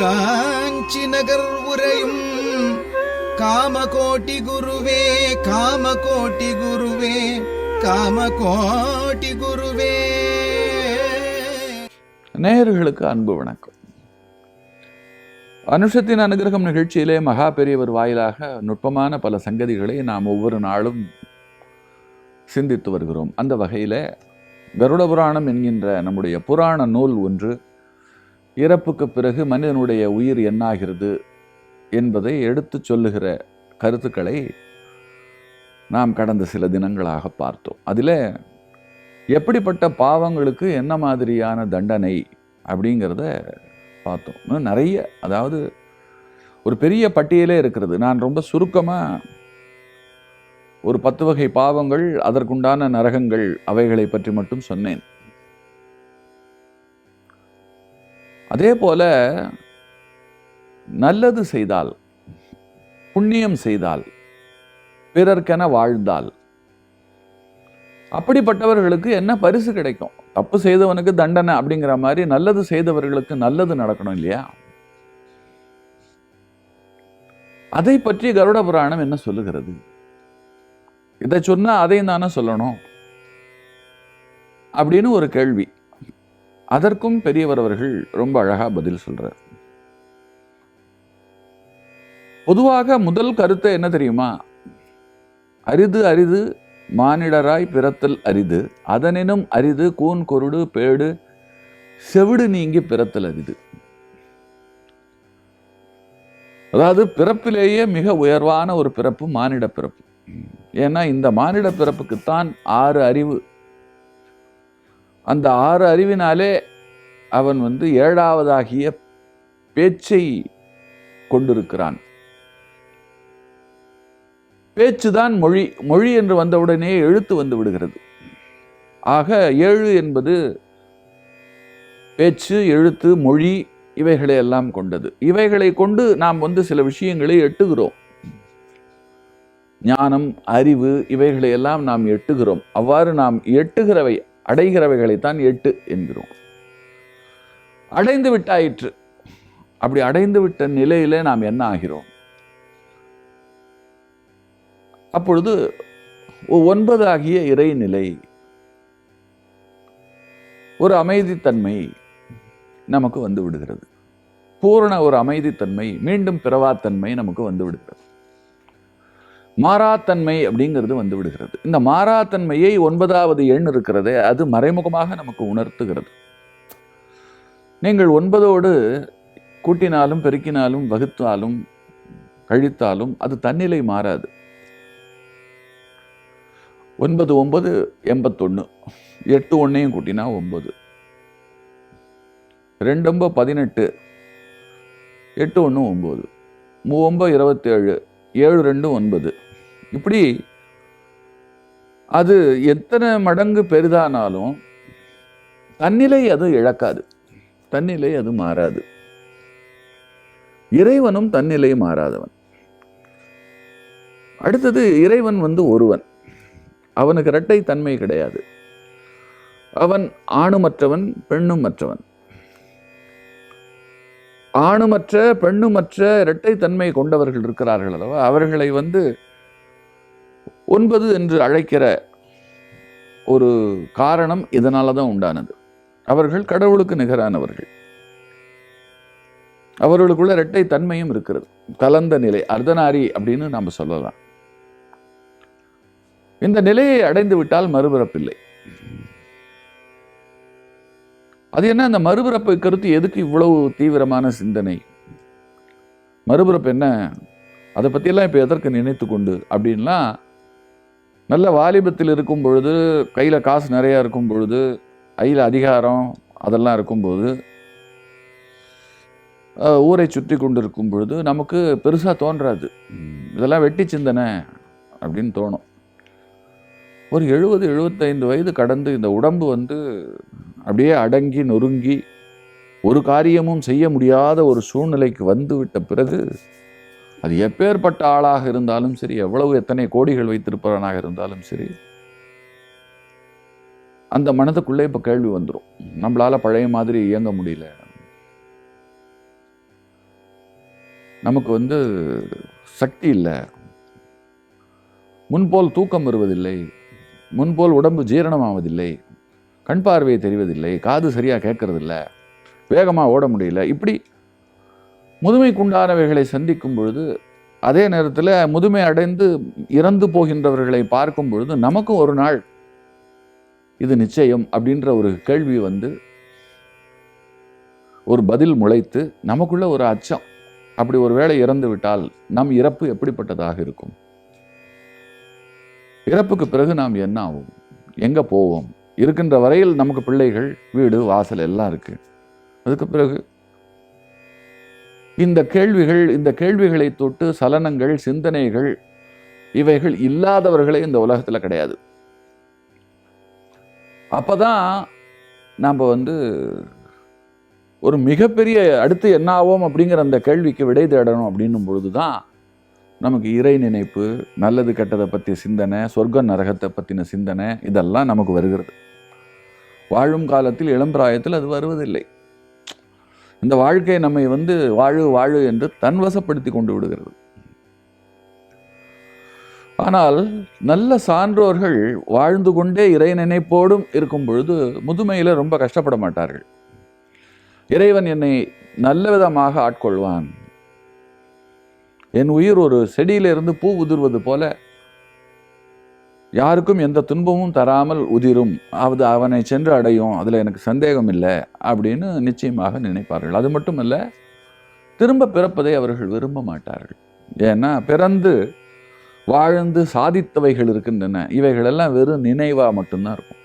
காஞ்சி நகர் உரையும் காமகோட்டி குருவே காமகோட்டி குருவே காமகோட்டி குருவே. நேயர்களுக்கு அன்பு வணக்கம். அனுஷத்தின் அனுகிரகம் நிகழ்ச்சியிலே மகா பெரியவர் வாயிலாக நுட்பமான பல சங்கதிகளை நாம் ஒவ்வொரு நாளும் சிந்தித்து வருகிறோம். அந்த வகையில் கருட புராணம் என்கின்ற நம்முடைய புராண நூல் ஒன்று இறப்புக்கு பிறகு மனிதனுடைய உயிர் என்னாகிறது என்பதை எடுத்துச் சொல்லுகிற கருத்துக்களை நாம் கடந்த சில தினங்களாக பார்த்தோம். அதில் எப்படிப்பட்ட பாவங்களுக்கு என்ன மாதிரியான தண்டனை அப்படிங்கிறத பார்த்தோம். இன்னும் நிறைய அதாவது ஒரு பெரிய பட்டியலே இருக்கிறது. நான் ரொம்ப சுருக்கமாக ஒரு பத்து வகை பாவங்கள் அதற்குண்டான நரகங்கள் அவைகளை பற்றி மட்டும் சொன்னேன். அதே போல நல்லது செய்தால் புண்ணியம் செய்தால் பிறர்க்கென வாழ்ந்தால் அப்படிப்பட்டவர்களுக்கு என்ன பரிசு கிடைக்கும்? தப்பு செய்தவனுக்கு தண்டனை அப்படிங்கிற மாதிரி நல்லது செய்தவர்களுக்கு நல்லது நடக்கணும் இல்லையா? அதை பற்றி கருட புராணம் என்ன சொல்லுகிறது? இதை சொன்னா அதையும் தானே சொல்லணும்? அப்படின்னு ஒரு கேள்வி. அதற்கும் பெரியவர் அவர்கள் ரொம்ப அழகாக பதில் சொல்கிறார் பொதுவாக முதல் கருத்தை என்ன தெரியுமா? அரிது அரிது மானிடராய் பிறத்தல் அரிது அதனினும் அரிது கூன் கொருடு பேடு செவிடு நீங்கி பிறத்தல் அரிது. அதாவது பிறப்பிலேயே மிக உயர்வான ஒரு பிறப்பு மானிட பிறப்பு. ஏன்னா இந்த மானிட பிறப்புக்குத்தான் ஆறு அறிவு அந்த ஆறு அறிவினாலே அவன் வந்து ஏழாவதாகிய பேச்சை கொண்டிருக்கிறான். பேச்சுதான் மொழி மொழி என்று வந்தவுடனே எழுத்து வந்து விடுகிறது. ஆக ஏழு என்பது பேச்சு எழுத்து மொழி இவைகளை எல்லாம் கொண்டது. இவைகளை கொண்டு நாம் வந்து சில விஷயங்களை எட்டுகிறோம். ஞானம் அறிவு இவைகளை எல்லாம் நாம் எட்டுகிறோம். அவ்வாறு நாம் எட்டுகிறவை அடைகிறவைகளைத்தான் எட்டு என்கிறோம். அடைந்து விட்டாயிற்று. அப்படி அடைந்து விட்ட நிலையில நாம் என்ன ஆகிறோம்? அப்பொழுது ஒன்பது ஆகிய இறைநிலை ஒரு அமைதித்தன்மை நமக்கு வந்து விடுகிறது. பூரண ஒரு அமைதித்தன்மை மீண்டும் பிறவாத்தன்மை நமக்கு வந்து விடுகிறது. மாறாத்தன்மை அப்படிங்கிறது வந்து விடுகிறது. இந்த மாறாத்தன்மையை ஒன்பதாவது எண் இருக்கிறது அது மறைமுகமாக நமக்கு உணர்த்துகிறது. நீங்கள் ஒன்பதோடு கூட்டினாலும் பெருக்கினாலும் வகுத்தாலும் கழித்தாலும் அது தன்னிலை மாறாது. ஒன்பது ஒன்பது எண்பத்தொன்று எட்டு ஒன்றையும் கூட்டினா ஒன்பது. ரெண்டு ஒன்பது பதினெட்டு எட்டு ஒன்று ஒம்பது மூவொம்பது இருபத்தேழு ஏழு ரெண்டு ஒன்பது. இப்படி அது எத்தனை மடங்கு பெரிதானாலும் தன்னிலை அது இழக்காது. தன்னிலை அது மாறாது. இறைவனும் தன்னிலை மாறாதவன். அடுத்தது இறைவன் வந்து ஒருவன். அவனுக்கு இரட்டை தன்மை கிடையாது. அவன் ஆணுமற்றவன் பெண்ணுமற்றவன். ஆணுமற்ற பெண்ணுமற்ற இரட்டை தன்மை கொண்டவர்கள் இருக்கிறார்கள் அல்லவா? அவர்களை வந்து ஒன்பது என்று அழைக்கிற ஒரு காரணம் இதனால தான் உண்டானது. அவர்கள் கடவுளுக்கு நிகரானவர்கள். அவர்களுக்குள்ள இரட்டை தன்மையும் இருக்கிறது. கலந்த நிலை அர்த்தநாரி அப்படின்னு நாம் சொல்லலாம். இந்த நிலையை அடைந்து விட்டால் மறுபிறப்பில்லை. அது என்ன? அந்த மறுபிறப்பை கருத்து எதுக்கு இவ்வளவு தீவிரமான சிந்தனை? மறுபிறப்பு என்ன? அதை பற்றியெல்லாம் இப்போ எதற்கு நினைத்து கொண்டு? அப்படின்லாம் நல்ல வாலிபத்தில் இருக்கும் பொழுது கையில் காசு நிறையா இருக்கும் பொழுது கையில் அதிகாரம் அதெல்லாம் இருக்கும்போது ஊரை சுற்றி கொண்டு இருக்கும் பொழுது நமக்கு பெருசாக தோன்றாது. இதெல்லாம் வெட்டி சிந்தனை அப்படின்னு தோணும். ஒரு எழுபது எழுபத்தைந்து வயது கடந்து இந்த உடம்பு வந்து அப்படியே அடங்கி நொறுங்கி ஒரு காரியமும் செய்ய முடியாத ஒரு சூழ்நிலைக்கு வந்து விட்ட பிறகு அது எப்பேற்பட்ட ஆளாக இருந்தாலும் சரி எவ்வளவு எத்தனை கோடிகள் வைத்திருப்பவனாக இருந்தாலும் சரி அந்த மனதுக்குள்ளே இப்போ கேள்வி வந்துடும் நம்மளால பழைய மாதிரி இயங்க முடியல. நமக்கு வந்து சக்தி இல்லை. முன்போல் தூக்கம் வருவதில்லை. முன்போல் உடம்பு ஜீரணமாவதில்லை. கண் பார்வை தெரிவதில்லை. காது சரியாக கேட்கறதில்ல. வேகமாக ஓட முடியல. இப்படி முதுமைக்குண்டானவைகளை சந்திக்கும் பொழுது அதே நேரத்தில் முதுமை அடைந்து இறந்து போகின்றவர்களை பார்க்கும் பொழுது நமக்கும் ஒரு நாள் இது நிச்சயம் அப்படின்ற ஒரு கேள்வி வந்து ஒரு பதில் முளைத்து நமக்குள்ள ஒரு அச்சம் அப்படி ஒரு வேளை இறந்து விட்டால் நம் இறப்பு எப்படிப்பட்டதாக இருக்கும்? இறப்புக்கு பிறகு நாம் என்ன ஆகும் எங்கே போவோம்? இருக்கின்ற வரையில் நமக்கு பிள்ளைகள் வீடு வாசல் எல்லாம் இருக்குது அதுக்கு பிறகு இந்த கேள்விகள் இந்த கேள்விகளை தொட்டு சலனங்கள் சிந்தனைகள் இவைகள் இல்லாதவர்களே இந்த உலகத்தில் கிடையாது. அப்பதான் நாம் வந்து ஒரு மிகப்பெரிய அடுத்து என்ன ஆவோம் அப்படிங்கிற அந்த கேள்விக்கு விடை தேடணும் அப்படின்னும் பொழுது தான் நமக்கு இறை நினைப்பு நல்லது கெட்டதை பற்றிய சிந்தனை சொர்க்க நரகத்தை பற்றின சிந்தனை இதெல்லாம் நமக்கு வருகிறது. வாழும் காலத்தில் இளம் பிராயத்தில் அது வருவதில்லை. இந்த வாழ்க்கை நம்மை வந்து வாழு வாழு என்று தன்வசப்படுத்தி கொண்டு விடுகிறது. ஆனால் நல்ல சான்றோர்கள் வாழ்ந்து கொண்டே இறை நினைப்போடும் இருக்கும் பொழுது முதுமையில் ரொம்ப கஷ்டப்பட மாட்டார்கள். இறைவன் என்னை நல்ல விதமாக ஆட்கொள்வான். என் உயிர் ஒரு செடியிலிருந்து பூ உதிர்வது போல யாருக்கும் எந்த துன்பமும் தராமல் உதிரும். அது அவனை சென்று அடையும். அதில் எனக்கு சந்தேகம் இல்லை அப்படின்னு நிச்சயமாக நினைப்பார்கள். அது மட்டுமல்ல திரும்ப பிறப்பதை அவர்கள் விரும்ப மாட்டார்கள். ஏன்னா பிறந்து வாழ்ந்து சாதித்தவைகள் இருக்கின்றன. இவைகளெல்லாம் வெறும் நினைவாக மட்டும்தான் இருக்கும்.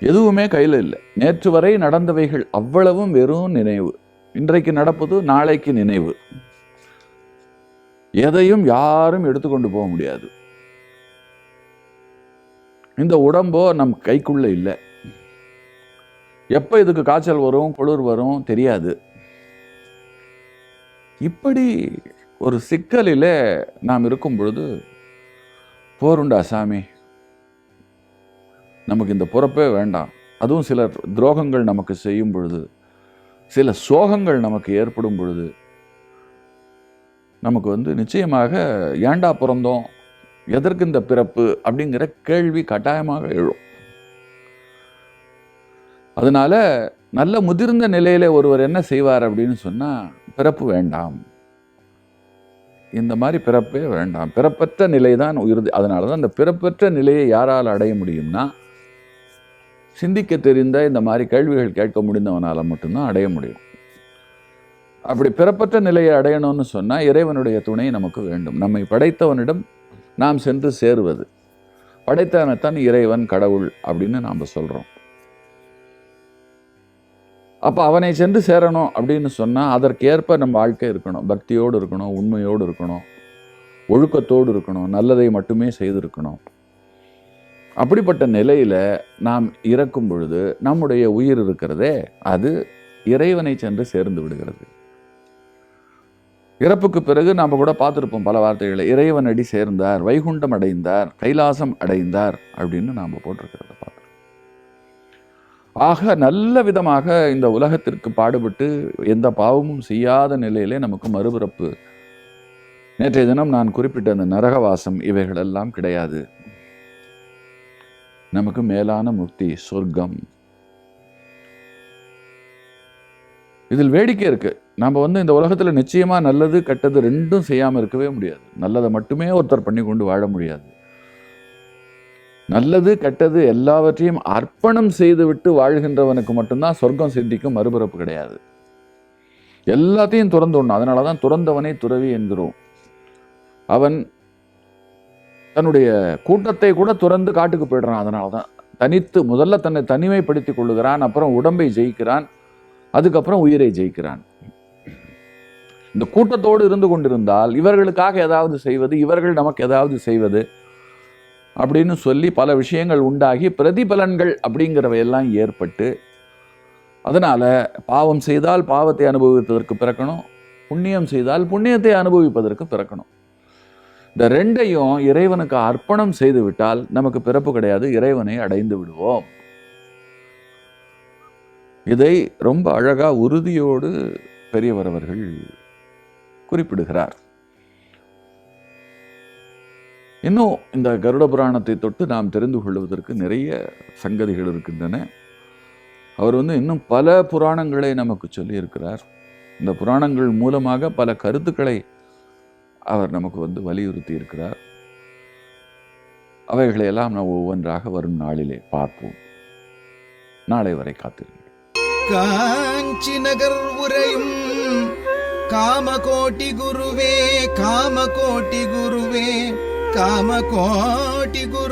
எதுவுமே கையில் இல்லை. நேற்று வரை நடந்தவைகள் அவ்வளவும் வெறும் நினைவு. இன்றைக்கு நடப்பது நாளைக்கு நினைவு. எதையும் யாரும் எடுத்துக்கொண்டு போக முடியாது. இந்த உடம்போ நம் கைக்குள்ளே இல்லை. எப்போ இதுக்கு காய்ச்சல் வரும் குளிர் வரும் தெரியாது. இப்படி ஒரு சிக்கலில் நாம் இருக்கும் பொழுது போருண்டா சாமி நமக்கு இந்த பொறப்பே வேண்டாம். அதுவும் சில துரோகங்கள் நமக்கு செய்யும் பொழுது சில சோகங்கள் நமக்கு ஏற்படும் பொழுது நமக்கு வந்து நிச்சயமாக ஏண்டா பிறந்தோம்? எதற்கு இந்த பிறப்பு? அப்படிங்கிற கேள்வி கட்டாயமாக எழும். அதனால நல்ல முதிர்ந்த நிலையில ஒருவர் என்ன செய்வார் அப்படின்னு சொன்னா பிறப்பு வேண்டாம். இந்த மாதிரி பிறப்பே வேண்டாம். பிறப்பற்ற நிலை தான் உயிர் அதனால தான் இந்த பிறப்பற்ற நிலையை யாரால் அடைய முடியும்னா சிந்திக்க தெரிந்த இந்த மாதிரி கேள்விகள் கேட்க முடிந்தவனால் மட்டும்தான் அடைய முடியும். அப்படி பிறப்பற்ற நிலையை அடையணும்னு சொன்னால் இறைவனுடைய துணை நமக்கு வேண்டும். நம்மை படைத்தவனிடம் நாம் சென்று சேருவது. படைத்தவனைத்தான் இறைவன் கடவுள் அப்படின்னு நாம் சொல்கிறோம் அப்போ அவனை சென்று சேரணும் அப்படின்னு சொன்னால் அதற்கேற்ப நம்ம வாழ்க்கை இருக்கணும். பக்தியோடு இருக்கணும் உண்மையோடு இருக்கணும் ஒழுக்கத்தோடு இருக்கணும் நல்லதை மட்டுமே செய்திருக்கணும். அப்படிப்பட்ட நிலையில் நாம் இறக்கும் பொழுது நம்முடைய உயிர் இருக்கிறதே அது இறைவனை சென்று சேர்ந்து விடுகிறது. இறப்புக்கு பிறகு நாம் கூட பார்த்துருப்போம் பல வார்த்தைகளை. இறைவன் அடி சேர்ந்தார் வைகுண்டம் அடைந்தார் கைலாசம் அடைந்தார் அப்படின்னு நாம் போட்டிருக்கிறத பார்க்குறோம். ஆக நல்ல விதமாக இந்த உலகத்திற்கு பாடுபட்டு எந்த பாவமும் செய்யாத நிலையிலே நமக்கு மறுபிறப்பு. நேற்றைய தினம் நான் குறிப்பிட்ட அந்த நரகவாசம் இவைகளெல்லாம் கிடையாது. நமக்கு மேலான முக்தி சொர்க்கம். இதில் வேடிக்கை இருக்கு. நம்ம வந்து இந்த உலகத்தில் நிச்சயமாக நல்லது கெட்டது ரெண்டும் செய்யாமல் இருக்கவே முடியாது. நல்லதை மட்டுமே ஒருத்தர் பண்ணி கொண்டு வாழ முடியாது. நல்லது கெட்டது எல்லாவற்றையும் அர்ப்பணம் செய்துவிட்டு வாழ்கின்றவனுக்கு மட்டும்தான் சொர்க்கம் சித்திக்கும் மறுபிறப்பு கிடையாது. எல்லாத்தையும் துறந்து அதனால தான் துறந்தவனை துறவி என்கிறோம். அவன் தன்னுடைய கூட்டத்தை கூட துறந்து காட்டுக்கு போயிடுறான். அதனால தான் தனித்து முதல்ல தன்னை தனிமைப்படுத்திக் கொள்ளுகிறான் அப்புறம் உடம்பை ஜெயிக்கிறான் அதுக்கப்புறம் உயிரை ஜெயிக்கிறான். இந்த கூட்டத்தோடு இருந்து கொண்டிருந்தால் இவர்களுக்காக ஏதாவது செய்வது இவர்கள் நமக்கு ஏதாவது செய்வது அப்படின்னு சொல்லி பல விஷயங்கள் உண்டாகி பிரதிபலன்கள் அப்படிங்கிறவையெல்லாம் ஏற்பட்டு அதனால் பாவம் செய்தால் பாவத்தை அனுபவிப்பதற்கு பிறக்கணும் புண்ணியம் செய்தால் புண்ணியத்தை அனுபவிப்பதற்கு பிறக்கணும். இந்த ரெண்டையும் இறைவனுக்கு அர்ப்பணம் செய்துவிட்டால் நமக்கு பிறப்பு கிடையாது இறைவனை அடைந்து விடுவோம். இதை ரொம்ப அழகாக உறுதியோடு பெரியவர் அவர்கள் குறிப்பிடுகிறார். இன்னும் இந்த கருட புராணத்தை தொட்டு நாம் தெரிந்து கொள்வதற்கு நிறைய சங்கதிகள் இருக்கின்றன. அவர் வந்து இன்னும் பல புராணங்களை நமக்கு சொல்லியிருக்கிறார். இந்த புராணங்கள் மூலமாக பல கருத்துக்களை அவர் நமக்கு வந்து வலியுறுத்தி இருக்கிறார் அவைகளையெல்லாம் நாம் ஒவ்வொன்றாக வரும் நாளிலே பார்ப்போம். நாளை வரை காத்திருங்கள். காஞ்சி நகர் உரையும் காமகோட்டி குருவே காமகோட்டி குருவே காமகோட்டி குரு